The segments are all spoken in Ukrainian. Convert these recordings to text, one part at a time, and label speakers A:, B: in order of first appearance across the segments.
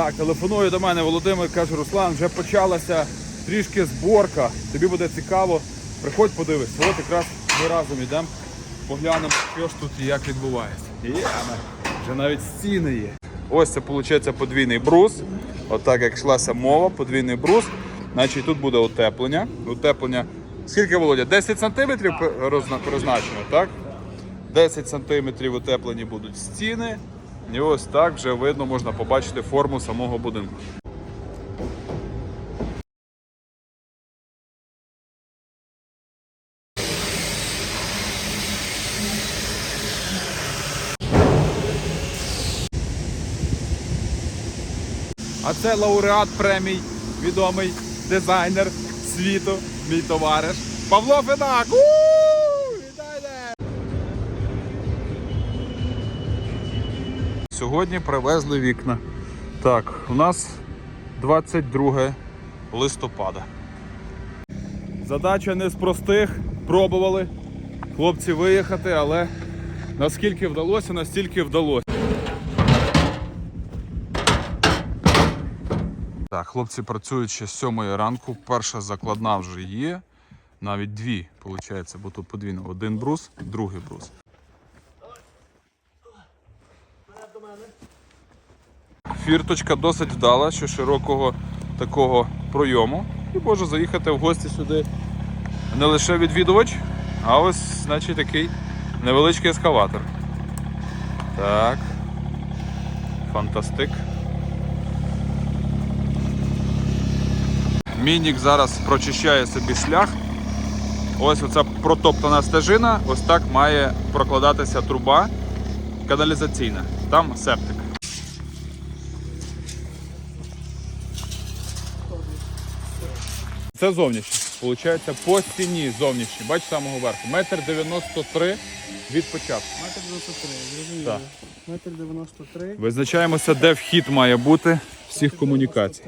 A: Так, телефонує до мене Володимир, каже, Руслан, вже почалася трішки зборка. Тобі буде цікаво. Приходь подивись. От якраз ми разом йдемо, поглянемо, що ж тут і як відбувається. Є, вже навіть стіни є. Ось це виходить подвійний брус. Отак як йшлася мова, подвійний брус. Значить тут буде утеплення. Утеплення. Скільки Володя? 10 сантиметрів призначено, так? 10 сантиметрів утеплені будуть стіни. І ось так вже видно, можна побачити форму самого будинку. А це лауреат премій, відомий дизайнер світу, мій товариш Павло Федак. Сьогодні привезли вікна. Так, у нас 22 листопада. Задача не з простих. Пробували хлопці виїхати, але наскільки вдалося, настільки вдалося. Так, хлопці працюють ще з 7 ранку. Перша закладна вже є. Навіть дві, виходить, бо тут подвійно. Один брус, другий брус. Фірточка досить вдала, що широкого такого пройому. І може заїхати в гості сюди не лише відвідувач, а ось, значить, такий невеличкий ескаватор. Так. Фантастик. Мінік зараз прочищає собі шлях. Ось оця протоптана стежина, ось так має прокладатися труба каналізаційна. Там септик. Це зовнішнє. Получається по стіні зовнішній. Бач самого верху. Метр 93 від початку.
B: Метр 93, зрозуміло.
A: Так.
B: Метр 93.
A: Визначаємося, де вхід має бути всіх комунікацій.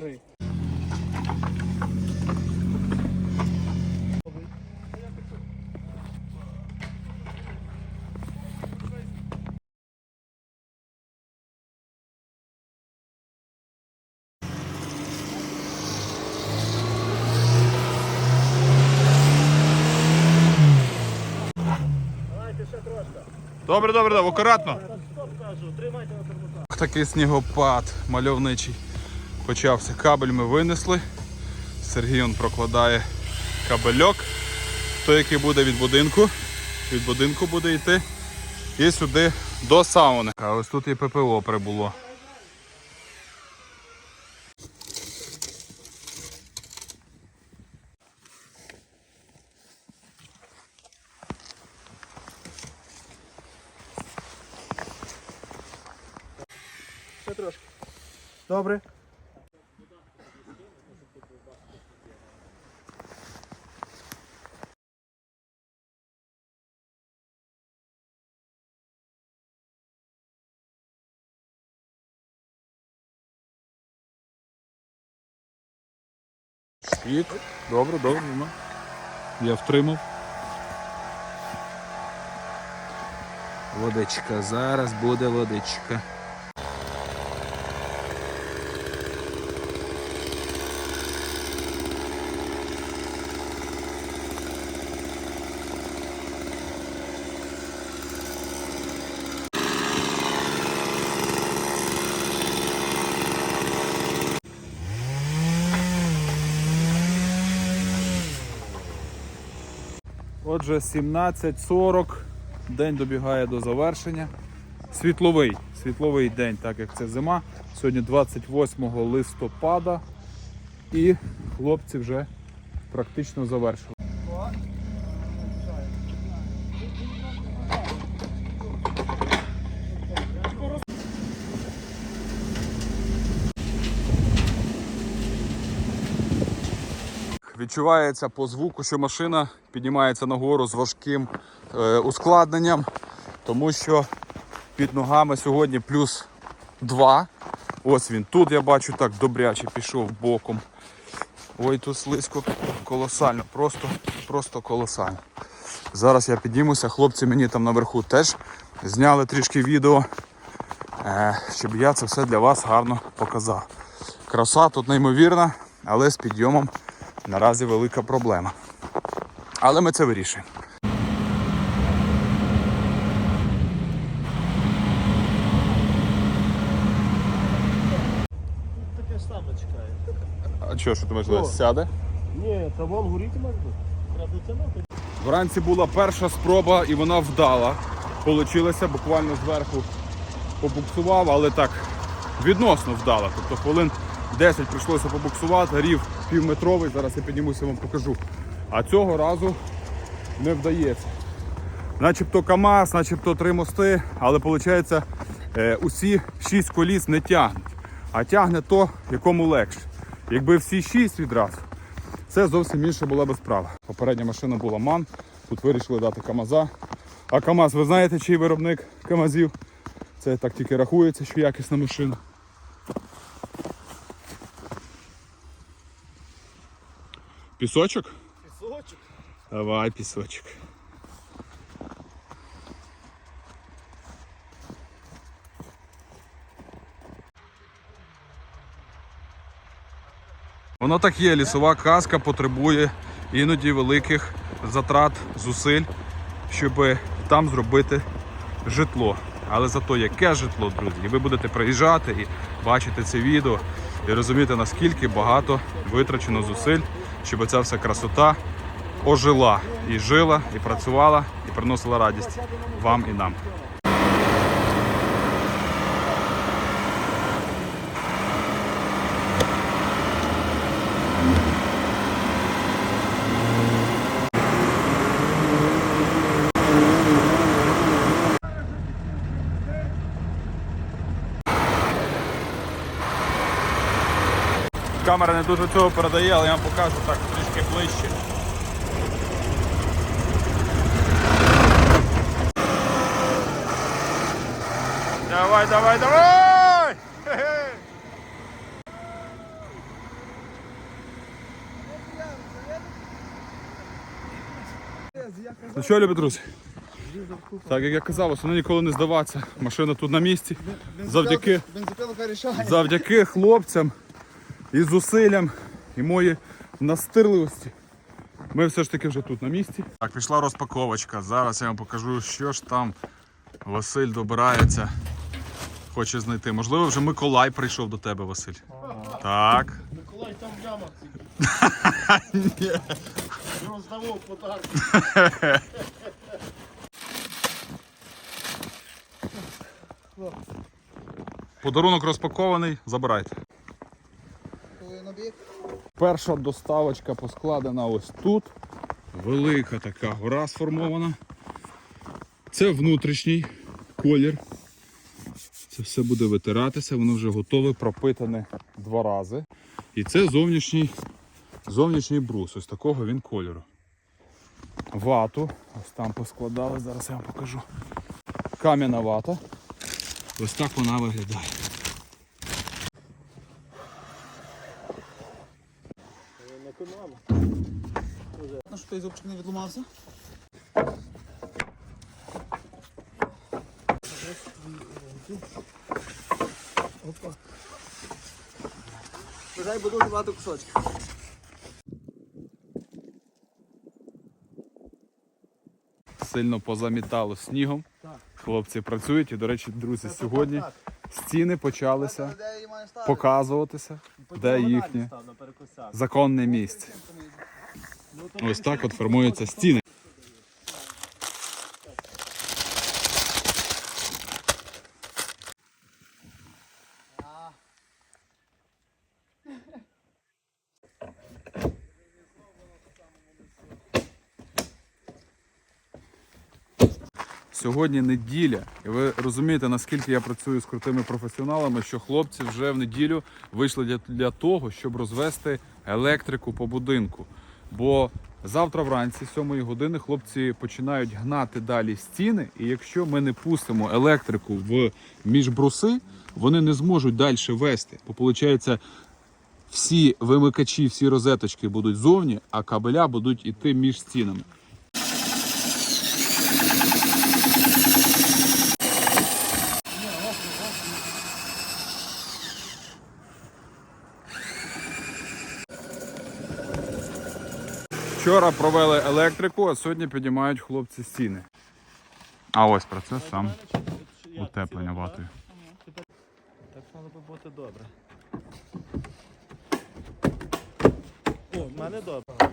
A: Добре, добре, добре, акуратно. Такий снігопад мальовничий почався. Кабель ми винесли. Сергій он прокладає кабельок. Той, який буде від будинку. Від будинку буде йти. І сюди до сауни. А ось тут і ППО прибуло.
B: Трошки. Добре.
A: Світ. Добре, добре. ну. Я втримав. Водичка, зараз буде водичка. Отже, 17.40, день добігає до завершення. Світловий, світловий день, так як це зима. Сьогодні 28 листопада і хлопці вже практично завершили. Відчувається по звуку, що машина піднімається нагору з важким е, ускладненням, тому що під ногами сьогодні плюс 2. Ось він. Тут я бачу так добряче пішов боком. Ой, тут слизько колосально, просто, просто колосально. Зараз я піднімуся, хлопці мені там наверху теж зняли трішки відео. е, щоб я це все для вас гарно показав. Краса тут неймовірна, але з підйомом наразі велика проблема. Але ми це вирішуємо.
C: Таке саме чекає.
A: А що, що ти можливо сяде?
C: Ні, та вон горіти може бути. Треба.
A: Вранці була перша спроба і вона вдала. Получилося буквально зверху побуксував, але так відносно вдала. Тобто хвилин 10 прийшлося побуксувати, рів півметровий, зараз я піднімуся вам покажу. А цього разу не вдається. Начебто КАМАЗ, начебто три мости, але виходить, е, усі шість коліс не тягнуть, а тягне то, якому легше. Якби всі шість відразу, це зовсім інша була би справа. Попередня машина була МАН, тут вирішили дати КАМАЗа. А КАМАЗ, ви знаєте, чий виробник КАМАЗів? Це так тільки рахується, що якісна машина. Пісочок?
C: Пісочок.
A: Давай, пісочок. Воно так є, лісова казка потребує іноді великих затрат, зусиль, щоб там зробити житло. Але зато яке житло, друзі, і ви будете приїжджати і бачити це відео і розуміти, наскільки багато витрачено зусиль, щоб ця вся красота ожила і жила, і працювала, і приносила радість вам і нам. Камера не дуже цього передає, але я вам покажу так трішки ближче. Давай, давай, давай! Ну що, любі друзі? Так як я казав, основне ніколи не здаватися. Машина тут на місці. Завдяки, завдяки хлопцям і зусиллям, і моїй настирливості. Ми все ж таки вже тут на місці. Так, пішла розпаковочка. Зараз я вам покажу, що ж там Василь добирається. Хоче знайти. Можливо, вже Миколай прийшов до тебе, Василь. Так.
C: Миколай там сидить. Роздавав подарки.
A: Подарунок розпакований, забирайте. Перша доставочка поскладена ось тут. Велика така гора сформована. Це внутрішній колір. Це все буде витиратися, воно вже готове, пропитане два рази. І це зовнішній, зовнішній брус. Ось такого він кольору. Вату. Ось там поскладали, зараз я вам покажу. Кам'яна вата. Ось так вона виглядає.
B: Ну що той зубчик не відламався? Опа. Бажай, бо дуже багато кусочків.
A: Сильно позамітало снігом. Хлопці працюють і, до речі, друзі, сьогодні стіни почалися показуватися, де їхнє законне місце. Ось так от формуються стіни. Сьогодні неділя, і ви розумієте, наскільки я працюю з крутими професіоналами, що хлопці вже в неділю вийшли для, того, щоб розвести електрику по будинку. Бо завтра вранці, 7 години, хлопці починають гнати далі стіни, і якщо ми не пустимо електрику в між бруси, вони не зможуть далі вести. Бо виходить, всі вимикачі, всі розеточки будуть зовні, а кабеля будуть іти між стінами. Вчора провели електрику, а сьогодні піднімають хлопці стіни. А ось процес сам утеплення ватою.
C: Так мало би бути добре. О, в мене добре.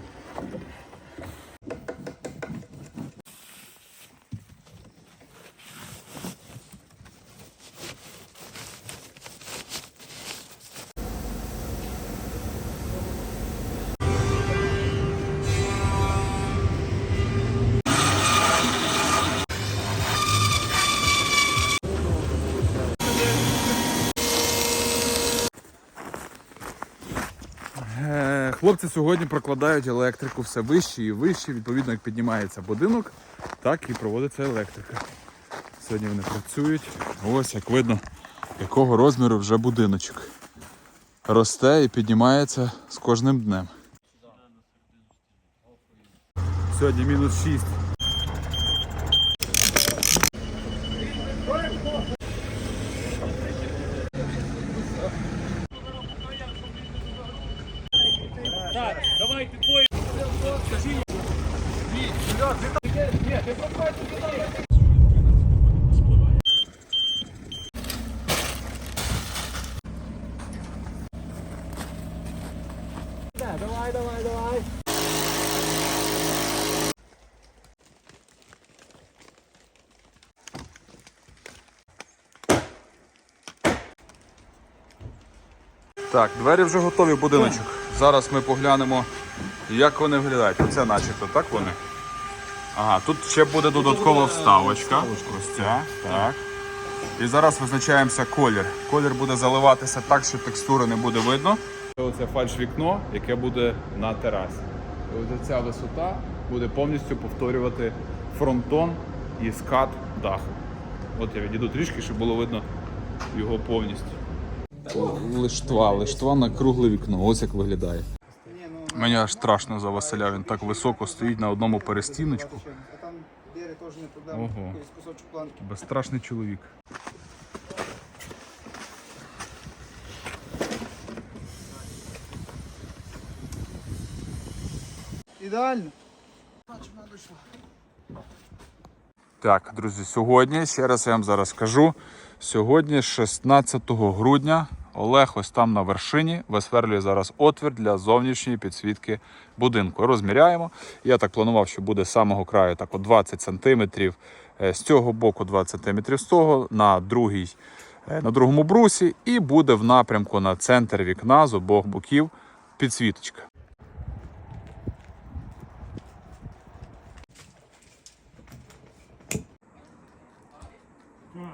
A: Хлопці сьогодні прокладають електрику все вище і вище. Відповідно, як піднімається будинок, так і проводиться електрика. Сьогодні вони працюють. Ось як видно, якого розміру вже будиночок. Росте і піднімається з кожним днем. Сьогодні мінус 6.
C: Давай, давай, давай.
A: Так, двері вже готові в будиночок. Зараз ми поглянемо, як вони виглядають. Оце начебто, так вони? Ага, тут ще буде додаткова вставочка. Ось ця. Так. І зараз визначаємося колір. Колір буде заливатися так, що текстури не буде видно. Оце фальш-вікно, яке буде на терасі. Ось ця висота буде повністю повторювати фронтон і скат даху. От я відійду трішки, щоб було видно його повністю. Лиштва, лиштва на кругле вікно. Ось як виглядає. Мені аж страшно за Василя, він так високо стоїть на одному перестіночку.
B: А там двері теж не проблема.
A: Ого.
B: Кусочок планки.
A: Безстрашний чоловік.
B: Ідеально.
A: Так, друзі, сьогодні, ще раз я вам зараз скажу. Сьогодні, 16 грудня, Олег ось там на вершині висверлює зараз отвір для зовнішньої підсвітки будинку. Розміряємо. Я так планував, що буде з самого краю так от 20 сантиметрів, е, з цього боку 20 сантиметрів з того, на, другій, е, на другому брусі, і буде в напрямку на центр вікна з обох боків підсвіточка.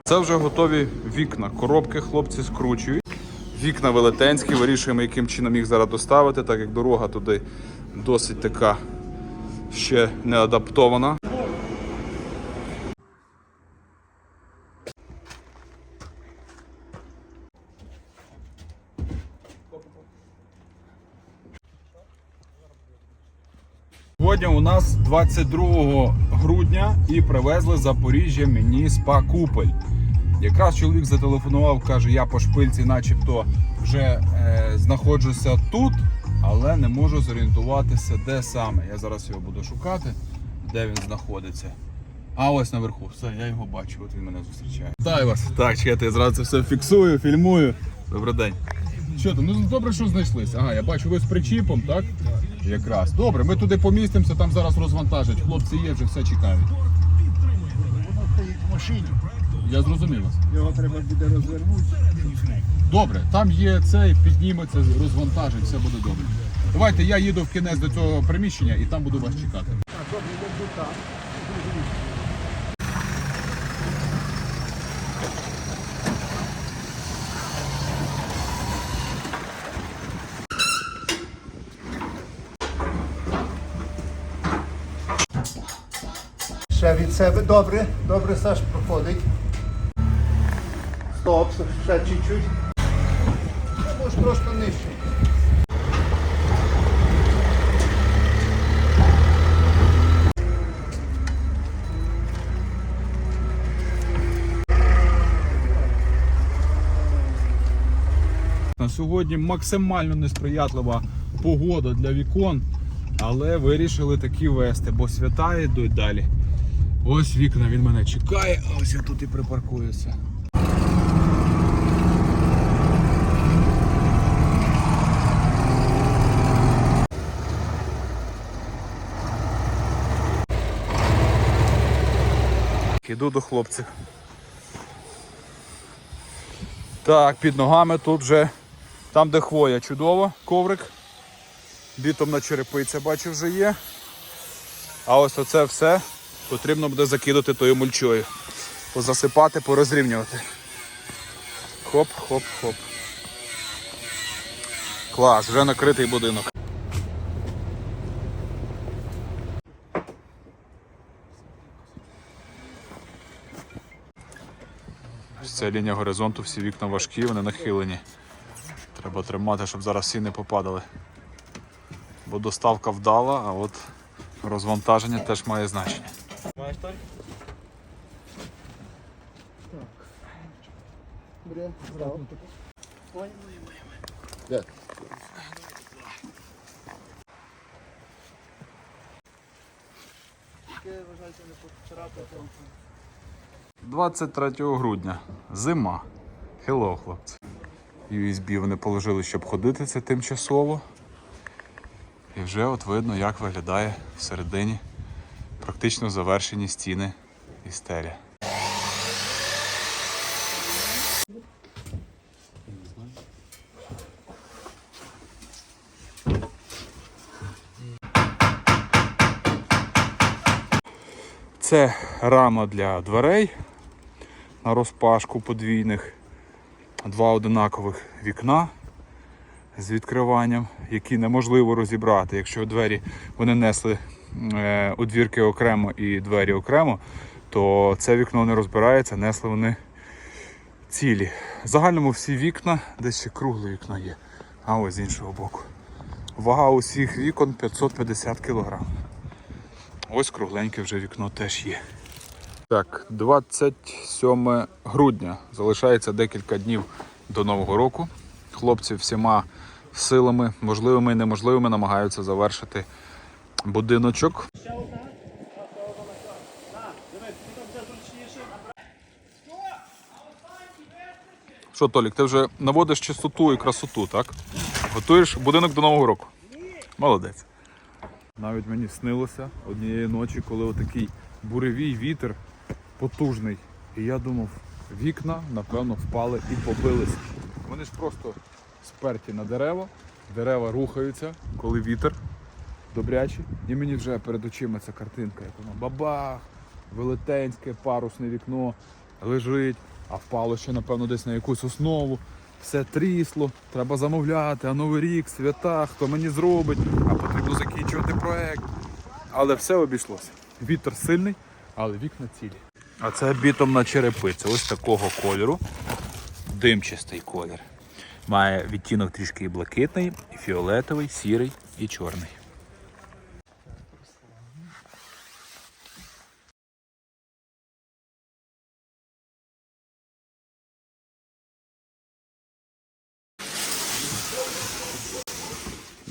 A: Це вже готові вікна. Коробки хлопці скручують. Вікна велетенські, вирішуємо, яким чином їх зараз доставити, так як дорога туди досить така ще не адаптована. Сьогодні у нас 22 грудня і привезли Запоріжжя мені спа купель. Якраз чоловік зателефонував, каже, я по шпильці, начебто, вже е, знаходжуся тут, але не можу зорієнтуватися, де саме. Я зараз його буду шукати, де він знаходиться. А ось наверху, все, я його бачу, от він мене зустрічає. Вітаю вас. Так, чекайте, я зразу це все фіксую, фільмую. Добрий день. Що там? Ну добре, що знайшлися. Ага, я бачу, ви з причіпом, так? Якраз. Добре, ми туди помістимося, там зараз розвантажать. Хлопці є, вже все чекають.
D: Воно стоїть в машині,
A: Я зрозумів вас.
D: його треба буде розвернути.
A: Добре, там є цей, підніметься, розвантажить, все буде добре. Давайте я їду в кінець до цього приміщення і там буду вас чекати.
D: Ще від себе. Добре, добре, Саш, проходить. Стоп, ще чуть-чуть. Ну, Може трошки нижче.
A: Сьогодні максимально несприятлива погода для вікон. Але вирішили такі вести, бо свята йдуть далі. Ось вікна він мене чекає, а ось я тут і припаркуюся. Іду до хлопців. Так, під ногами тут вже там, де хвоя, чудово, коврик. Бітомна черепиця, бачу, вже є. А ось оце все потрібно буде закидати тою мульчою. Позасипати, порозрівнювати. Хоп, хоп, хоп. Клас, вже накритий будинок. Це лінія горизонту, всі вікна важкі, вони нахилені. Треба тримати, щоб зараз всі не попадали. Бо доставка вдала, а от розвантаження теж має значення.
C: Маєш.
B: Тільки вважайте, не поцарапати.
A: 23 грудня. Зима. Хелло, хлопці. USB вони положили, щоб ходити це тимчасово. І вже от видно, як виглядає всередині практично завершені стіни і стелі. Це рама для дверей на розпашку подвійних, два одинакових вікна з відкриванням, які неможливо розібрати. Якщо двері вони несли е, одвірки окремо і двері окремо, то це вікно не розбирається, несли вони цілі. В загальному всі вікна, десь ще кругле вікно є, а ось з іншого боку. Вага усіх вікон 550 кг. Ось кругленьке вже вікно теж є. Так, 27 грудня. Залишається декілька днів до Нового року. Хлопці всіма силами, можливими і неможливими, намагаються завершити будиночок. Що, Толік, ти вже наводиш чистоту і красоту, так? Готуєш будинок до Нового року. Молодець. Навіть мені снилося однієї ночі, коли отакий буревій вітер потужний. І я думав, вікна, напевно, впали і побилися. Вони ж просто сперті на дерева, дерева рухаються, коли вітер добрячий. І мені вже перед очима ця картинка, як воно бабах, велетенське парусне вікно лежить, а впало ще, напевно, десь на якусь основу. Все трісло, треба замовляти, а новий рік, свята, хто мені зробить, а потрібно закінчувати проект. Але все обійшлося. Вітер сильний, але вікна цілі. А це бітомна черепиця, ось такого кольору. Димчастий колір. Має відтінок трішки блакитний, фіолетовий, сірий і чорний.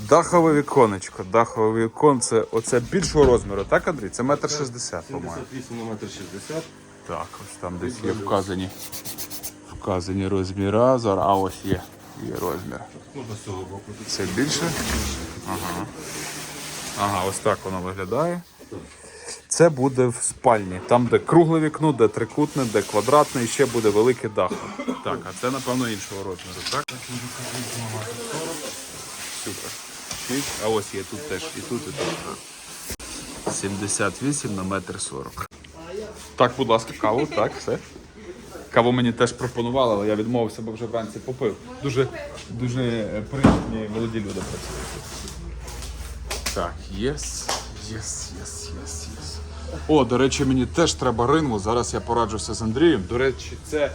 A: Дахове віконечко. Дахове віконце оце більшого розміру, так, Андрій? Це метр шістдесят, по-моєму.
C: 78 на метр 60.
A: Так, ось там десь є вказані, вказані розміри. Зараз, а ось є, є розмір.
C: Можна з цього боку.
A: Це більше? Ага. Ага, ось так воно виглядає. Це буде в спальні. Там, де кругле вікно, де трикутне, де квадратне, і ще буде велике дах. Так, а це, напевно, іншого розміру, так? Супер. Шість. А ось є тут теж, і тут, і тут. 78 на метр 40. Так, будь ласка, каву, так, все. Каву мені теж пропонували, але я відмовився, бо вже вранці попив. Дуже, дуже е, приємні молоді люди працюють. Так, єс, єс, єс, єс, єс. О, до речі, мені теж треба ринву. Зараз я пораджуся з Андрієм. До речі, це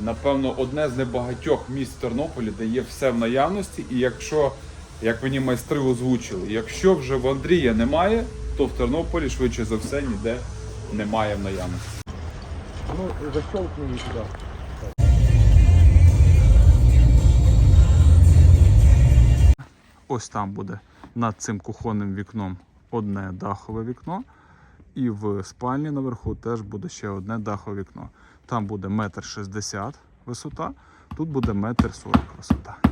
A: напевно одне з небагатьох міст Тернополі, де є все в наявності. І якщо, як мені майстри озвучили, якщо вже в Андрія немає, то в Тернополі швидше за все ніде немає в наявності.
C: Ну, защелкни її туди.
A: Ось там буде над цим кухонним вікном одне дахове вікно. І в спальні наверху теж буде ще одне дахове вікно. Там буде метр шістдесят висота, тут буде метр сорок висота.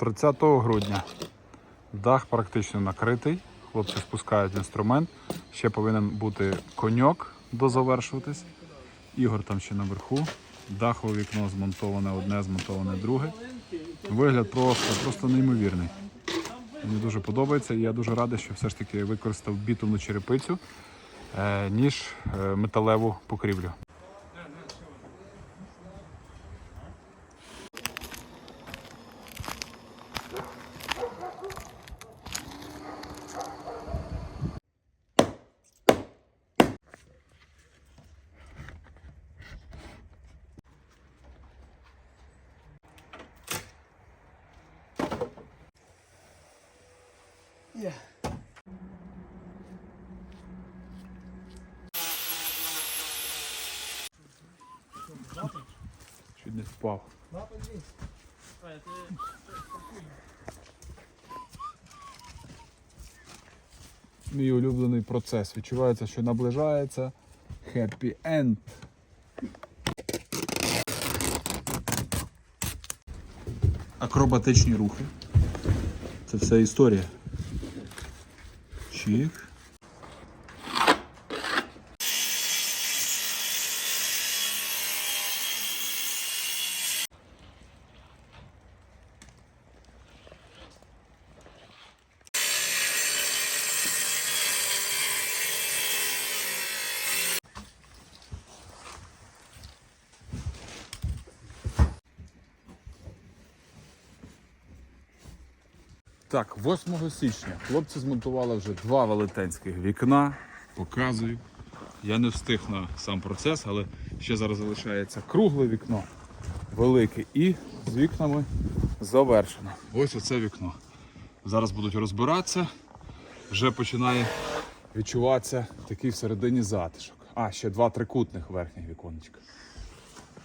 A: 30 грудня. Дах практично накритий. Хлопці спускають інструмент. Ще повинен бути коньок дозавершуватись. Ігор там ще наверху. Дахове вікно змонтоване одне, змонтоване друге. Вигляд просто, просто неймовірний. Мені дуже подобається, і я дуже радий, що все ж таки використав бітумну черепицю, е, ніж е, металеву покрівлю. Чуть не впав. Мій улюблений процес. Відчувається, що наближається happy end. Акробатичні рухи. Це все історія. Чик. Так, 8 січня хлопці змонтували вже два велетенських вікна. Показую. Я не встиг на сам процес, але ще зараз залишається кругле вікно, велике, і з вікнами завершено. Ось оце вікно. Зараз будуть розбиратися. Вже починає відчуватися такий всередині затишок. А, ще два трикутних верхніх віконечка.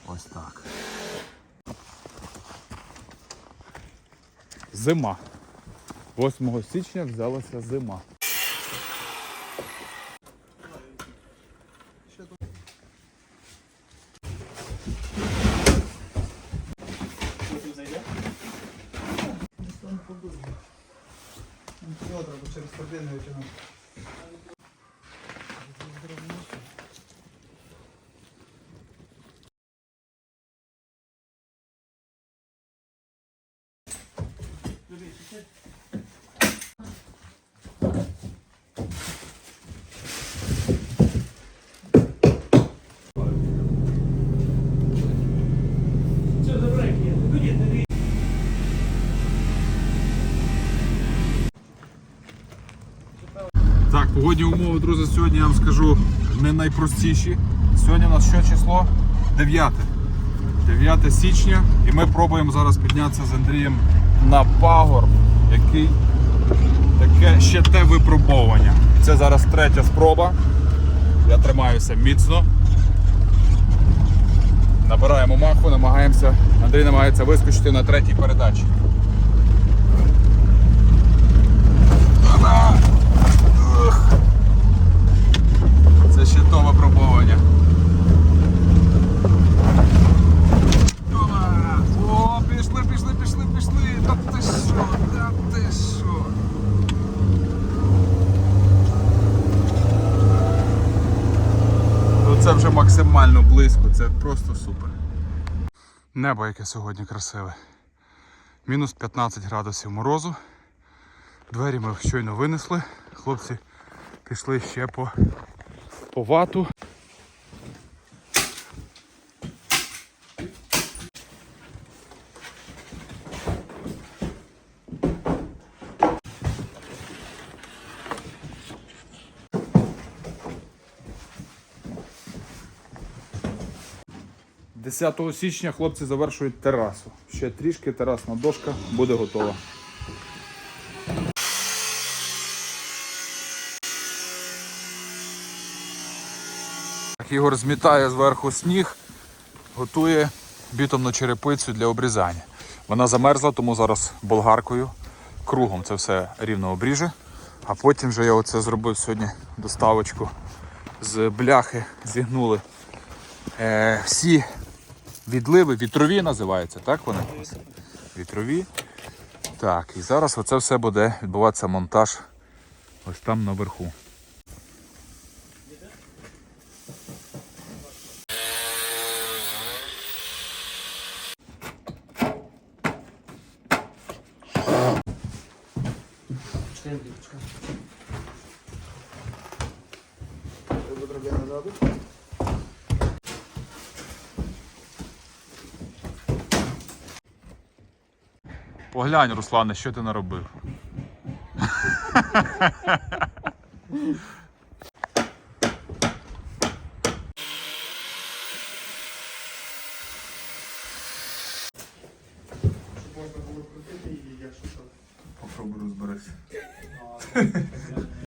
A: Ось так. Зима. 8 січня взялася зима.
B: Через кордини витягнув.
A: Так, погодні умови, друзі, сьогодні я вам скажу не найпростіші. Сьогодні у нас що число? 9. 9 січня. І ми пробуємо зараз піднятися з Андрієм на пагорб, який таке ще те випробовування. Це зараз третя спроба. Я тримаюся міцно. Набираємо маху, намагаємося. Андрій намагається вискочити на третій передачі. Опа! ще то випробування. О, пішли, пішли, пішли, пішли. Та ти що, та ти що. Ну, це вже максимально близько, це просто супер. Небо яке сьогодні красиве. Мінус 15 градусів морозу. Двері ми щойно винесли, хлопці пішли ще по по вату. – 10 січня хлопці завершують терасу. Ще трішки терасна дошка буде готова. Ігор змітає зверху сніг, готує бітумну черепицю для обрізання. Вона замерзла, тому зараз болгаркою кругом це все рівно обріже. А потім вже я оце зробив сьогодні доставочку з бляхи, зігнули е, всі відливи, вітрові називаються, так вони? Вітрові. Так, і зараз оце все буде відбуватися монтаж ось там наверху. Поглянь, Руслане, що ти наробив.